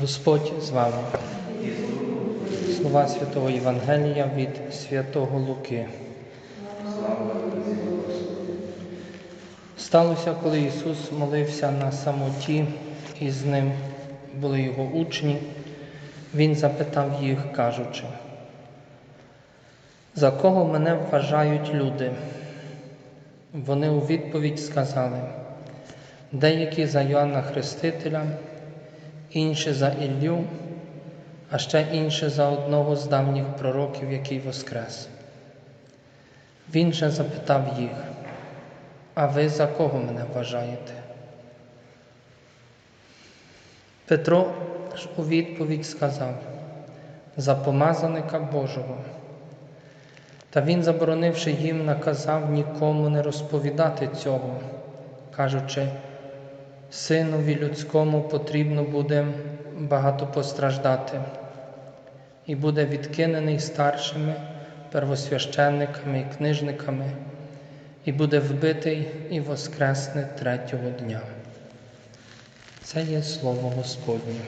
Господь з вами. Слова Святого Євангелія від Святого Луки. Сталося, коли Ісус молився на самоті, і з ним були його учні, Він запитав їх, кажучи, за кого мене вважають люди? Вони у відповідь сказали, деякі за Йоанна Хрестителя, інші за Іллю, а ще інші за одного з давніх пророків, який воскрес. Він же запитав їх, а ви за кого мене вважаєте? Петро ж у відповідь сказав за помазаника Божого. Та він, заборонивши їм, наказав нікому не розповідати цього, кажучи, Синові людському потрібно буде багато постраждати, і буде відкинений старшими, первосвященниками і книжниками, і буде вбитий і воскресне третього дня. Це є слово Господнє.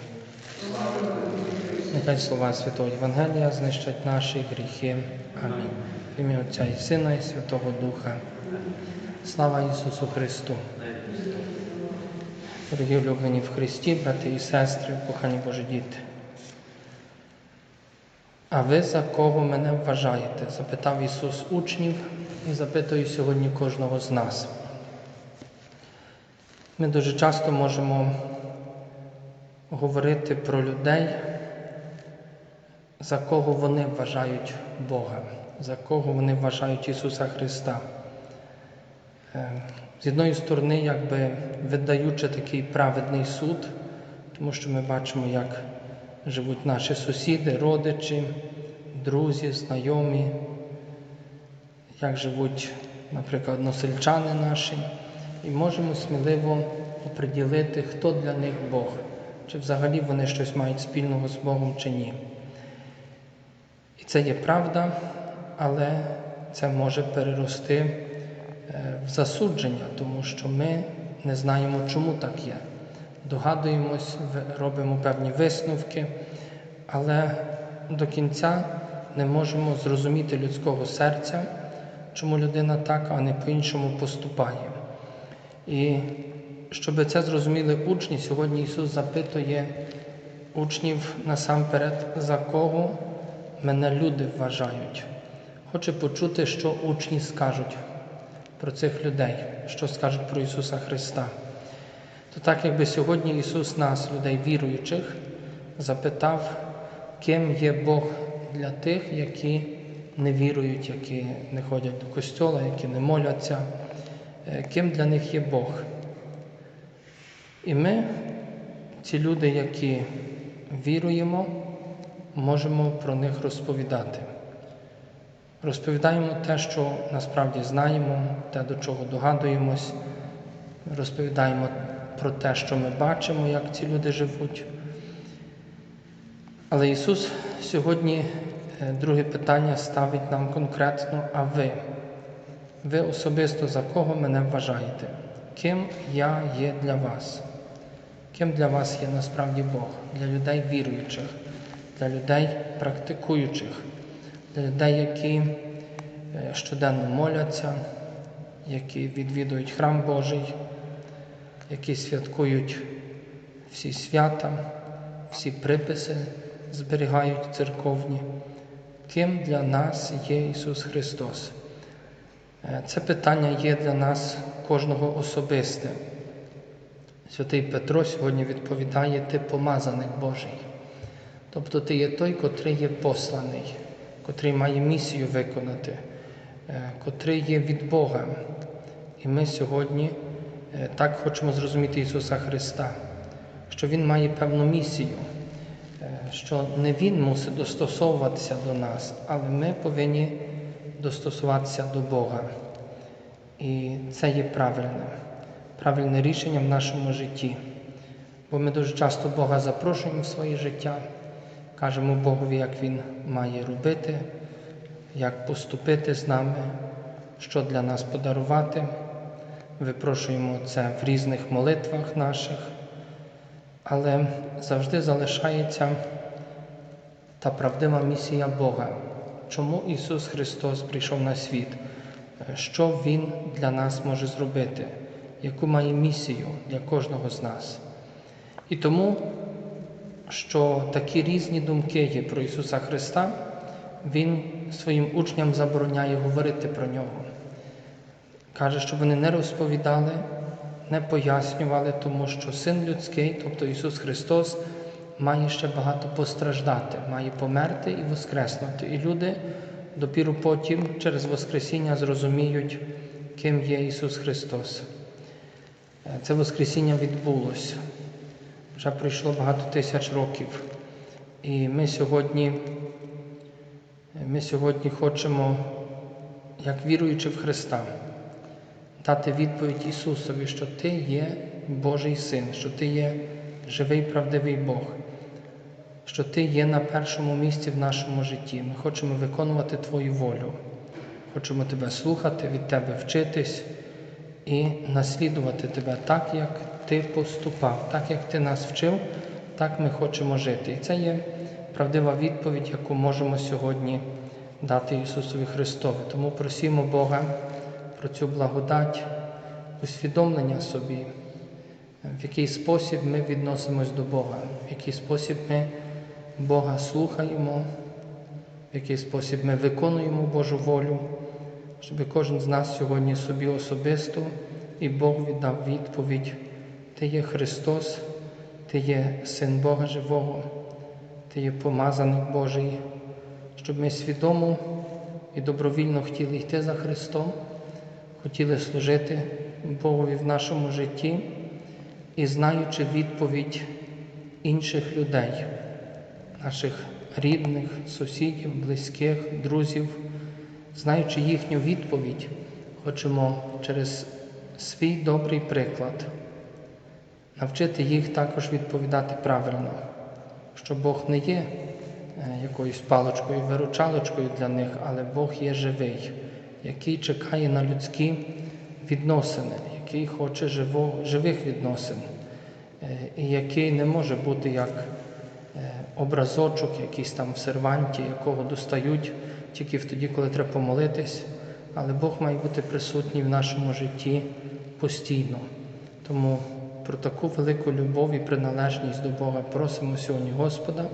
Нехай слова Святого Євангелія знищать наші гріхи. Амінь. В ім'я Отця і Сина, і Святого Духа. Слава Ісусу Христу! Дорогі улюблені в Христі, брати і сестри, кохані Божі діти. А ви за кого мене вважаєте? запитав Ісус учнів і запитує сьогодні кожного з нас. Ми дуже часто можемо говорити про людей, за кого вони вважають Бога, за кого вони вважають Ісуса Христа. З одної сторони, якби видаючи такий праведний суд, тому що ми бачимо, як живуть наші сусіди, родичі, друзі, знайомі, як живуть, наприклад, носельчани наші, і можемо сміливо оприділити, хто для них Бог, чи взагалі вони щось мають спільного з Богом чи ні. І це є правда, але це може перерости засудження, тому що ми не знаємо, чому так є. Догадуємось, робимо певні висновки, але до кінця не можемо зрозуміти людського серця, чому людина так, а не по-іншому поступає. І щоб це зрозуміли учні, сьогодні Ісус запитує учнів насамперед, за кого мене люди вважають. Хоче почути, що учні скажуть про цих людей, що скажуть про Ісуса Христа. То так, якби сьогодні Ісус нас, людей віруючих, запитав, ким є Бог для тих, які не вірують, які не ходять до костьола, які не моляться, е, ким для них є Бог. І ми, ці люди, які віруємо, можемо про них розповідати. Розповідаємо те, що насправді знаємо, те, до чого догадуємось, розповідаємо про те, що ми бачимо, як ці люди живуть. Але Ісус сьогодні е, друге питання ставить нам конкретно, а ви? Ви особисто за кого мене вважаєте? Ким я є для вас? Ким для вас є насправді Бог? Для людей віруючих, для людей практикуючих, для людей, які е, щоденно моляться, які відвідують храм Божий, які святкують всі свята, всі приписи зберігають церковні. Ким для нас є Ісус Христос? Е, Це питання є для нас кожного особисте. Святий Петро сьогодні відповідає, ти помазаник Божий. Тобто ти є той, котрий є посланий, котрий має місію виконати, е, котрий є від Бога. І ми сьогодні е, так хочемо зрозуміти Ісуса Христа, що Він має певну місію, е, що не Він мусить достосовуватися до нас, але ми повинні достосуватися до Бога. І це є правильне, правильне рішення в нашому житті. Бо ми дуже часто Бога запрошуємо в своє життя, кажемо Богові, як Він має робити, як поступити з нами, що для нас подарувати. Випрошуємо це в різних молитвах наших, але завжди залишається та правдива місія Бога. Чому Ісус Христос прийшов на світ? Що Він для нас може зробити? Яку має місію для кожного з нас? І тому, що такі різні думки є про Ісуса Христа, Він своїм учням забороняє говорити про нього. Каже, щоб вони не розповідали, не пояснювали, тому що Син людський, тобто Ісус Христос, має ще багато постраждати, має померти і воскреснути. І люди допіру потім через Воскресіння зрозуміють, ким є Ісус Христос. Е, Це Воскресіння відбулося. Вже пройшло багато тисяч років. І ми сьогодні, ми сьогодні хочемо, як віруючи в Христа, дати відповідь Ісусові, що Ти є Божий Син, що Ти є живий правдивий Бог, що Ти є на першому місці в нашому житті. Ми хочемо виконувати Твою волю, хочемо Тебе слухати, від Тебе вчитись і наслідувати Тебе так, як Ти поступав, так як Ти нас вчив, так ми хочемо жити. І це є правдива відповідь, яку можемо сьогодні дати Ісусові Христові. Тому просімо Бога про цю благодать, усвідомлення собі, в який спосіб ми відносимось до Бога, в який спосіб ми Бога слухаємо, в який спосіб ми виконуємо Божу волю, щоб кожен з нас сьогодні собі особисто і Бог віддав відповідь. Ти є Христос, Ти є Син Бога Живого, Ти є помазаник Божий, щоб ми свідомо і добровільно хотіли йти за Христом, хотіли служити Богові в нашому житті і знаючи відповідь інших людей, наших рідних, сусідів, близьких, друзів, знаючи їхню відповідь, хочемо через свій добрий приклад навчити їх також відповідати правильно, що Бог не є е, якоюсь паличкою, виручалочкою для них, але Бог є живий, який чекає на людські відносини, який хоче живо, живих відносин, е, і який не може бути як е, образочок, якийсь там в серванті, якого достають тільки тоді, коли треба помолитись, але Бог має бути присутній в нашому житті постійно. Тому про таку велику любов і приналежність до Бога просимо сьогодні Господа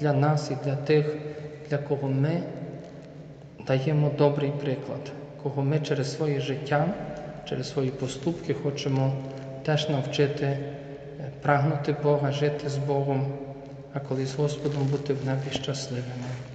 для нас і для тих, для кого ми даємо добрий приклад, кого ми через своє життя, через свої поступки хочемо теж навчити е, прагнути Бога, жити з Богом, а коли з Господом бути в небі щасливими.